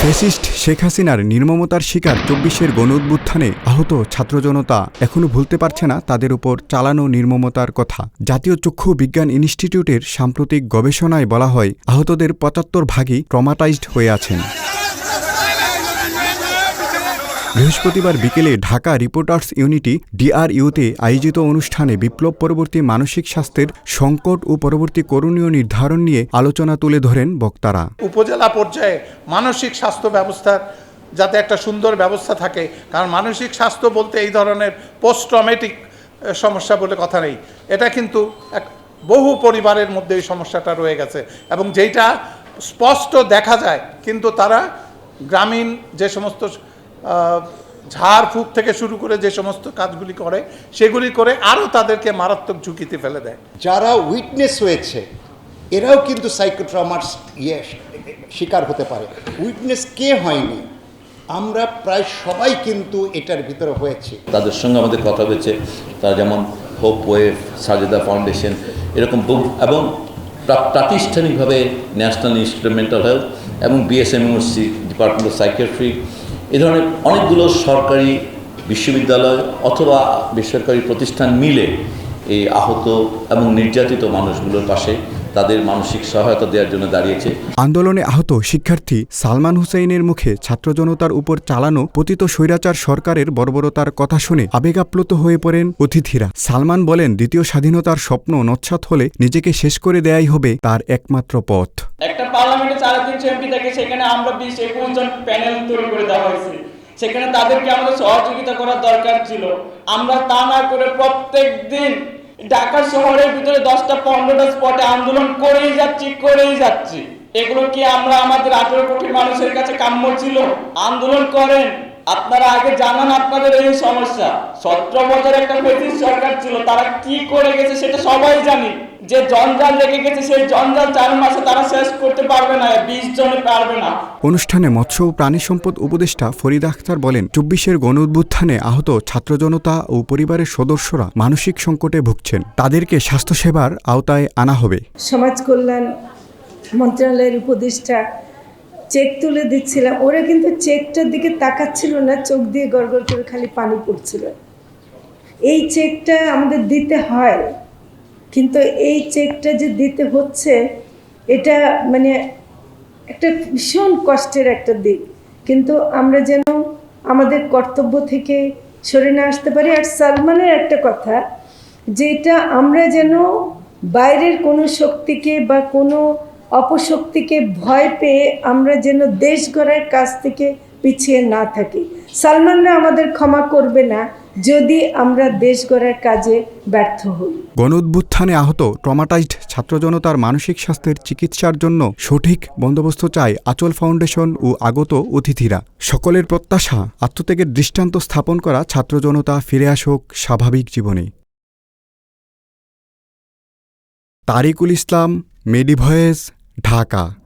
Fascist Sheikh হাসিনার নির্মমতার শিকার চব্বিশের গণ আহত ছাত্র জনতা এখনও ভুলতে পারছে না তাদের উপর চালানো নির্মমতার কথা। জাতীয় চক্ষু বিজ্ঞান ইনস্টিটিউটের সাম্প্রতিক গবেষণায় বলা হয়, আহতদের পঁচাত্তর ভাগই ট্রমাটাইজড হয়ে আছেন। বৃহস্পতিবার বিকেলে ঢাকা রিপোর্টার্স ইউনিটি ডিআরইউতে আয়োজিত অনুষ্ঠানে বিপ্লব পরবর্তী মানসিক স্বাস্থ্যের সংকট ও পরবর্তী করণীয় নির্ধারণ নিয়ে আলোচনা তুলে ধরেন বক্তারা। উপজেলা পর্যায়ে মানসিক স্বাস্থ্য ব্যবস্থার যাতে একটা সুন্দর ব্যবস্থা থাকে, কারণ মানসিক স্বাস্থ্য বলতে এই ধরনের পোস্ট ট্রমেটিক সমস্যা বলে কথা নেই। এটা কিন্তু এক বহু পরিবারের মধ্যে এই সমস্যাটা রয়ে গেছে এবং যেটা স্পষ্ট দেখা যায়, কিন্তু তারা গ্রামীণ যে সমস্ত ঝাড়ফুঁক থেকে শুরু করে যে সমস্ত কাজগুলি করে সেগুলি করে আরও তাদেরকে মারাত্মক ঝুঁকিতে ফেলে দেয়। যারা উইটনেস হয়েছে এরাও কিন্তু সাইকোট্রমার ইয়ে শিকার হতে পারে। উইটনেস কে হয়নি? আমরা প্রায় সবাই কিন্তু এটার ভিতরে হয়েছি। তাদের সঙ্গে আমাদের কথা হয়েছে তারা যেমন হোপ ওয়েভ সাজেদা ফাউন্ডেশন এরকম বহু এবং প্রাতিষ্ঠানিকভাবে ন্যাশনাল ইনস্টিটিউট মেন্টাল হেলথ এবং বিএসএমএসসি ডিপার্টমেন্ট অফ সাইকিয়াট্রি এ ধরনের অনেকগুলো সরকারি বিশ্ববিদ্যালয় অথবা বেসরকারি প্রতিষ্ঠান মিলে এই আহত এবং নির্যাতিত মানুষগুলোর পাশে তাদের মানসিক সহায়তা দেওয়ার জন্য দাঁড়িয়েছে। আন্দোলনে আহত শিক্ষার্থী সালমান হুসাইনের মুখে ছাত্র জনতার উপর চালানো পতিত স্বৈরাচার সরকারের বর্বরতার কথা শুনে আবেগাপ্লুত হয়ে পড়েন অতিথিরা। সালমান বলেন দ্বিতীয় স্বাধীনতার স্বপ্ন নচ্ছাত হলে নিজেকে শেষ করে দেয়াই হবে তার একমাত্র পথ। একটা পার্লামেন্টে সাড়ে তিনশো এমপি থাকে সেখানে আমরা বিশ একুশ জন প্যানেল তৈরি করে দেওয়া হয়েছে। সেখানে তাদেরকে আমাদের সহযোগিতা করার দরকার ছিল। আমরা তা না করে প্রত্যেক দিন ঢাকা শহরের ভিতরে দশটা, পনেরোটা স্পটে আন্দোলন করেই যাচ্ছি করেই যাচ্ছি। এগুলো কি আমরা আমাদের আঠেরো কোটি মানুষের কাছে কাম্য ছিল? আন্দোলন করেন। আপনারা আগে জানান আপনাদের এই সমস্যা। সতেরো বছর একটা ব্রিটিশ সরকার ছিল, তারা কি করে গেছে সেটা সবাই জানি। যে জঞ্জাল লেগে গেছে সেই জঞ্জাল চার মাসে তারা শেষ করতে পারবে না বিশ জনে পারবে না। অনুষ্ঠানে মৎস্য ও প্রাণী সম্পদ উপদেষ্টা ফরিদ আখতার বলেন চব্বিশের গণ উত্থানে আহত ছাত্র জনতা ও পরিবারের সদস্যরা মানসিক সংকটে ভুগছেন। তাদেরকে স্বাস্থ্যসেবার আওতায় আনা হবে। সমাজ কল্যাণ মন্ত্রণালয়ের উপদেষ্টা চেক তুলে দিচ্ছিলাম। ওরা কিন্তু চেকটার দিকে তাকাচ্ছিল না চোখ দিয়ে গড়গড় করে খালি পানি পড়ছিল। এই চেকটা আমাদের দিতে হয়। কিন্তু এই চেকটা যে দিতে হচ্ছে, এটা মানে একটা ভীষণ কষ্টের একটা দিক। কিন্তু আমরা যেন আমাদের কর্তব্য থেকে সরে না আসতে পারি। আর সালমানের একটা কথা, যেটা আমরা যেন বাইরের কোনো শক্তিকে বা কোনো অপশক্তিকে ভয় পেয়ে আমরা যেন দেশ গড়ার কাছ থেকে পিছিয়ে না থাকি। সালমানরা আমাদের ক্ষমা করবে না। যদি আমরা দেশ গড়ার কাজে ব্যর্থ হই। গণউদ্ভুত্থানে আহত ট্রমাটাইজড ছাত্র জনতার মানসিক স্বাস্থ্যের চিকিৎসার জন্য সঠিক বন্দোবস্ত চায় আচল ফাউন্ডেশন ও আগত অতিথিরা। সকলের প্রত্যাশা, আত্মত্যাগের দৃষ্টান্ত স্থাপন করা ছাত্র জনতা ফিরে আসুক স্বাভাবিক জীবনে। তারিকুল ইসলাম, মেডিভয়েস, ঢাকা।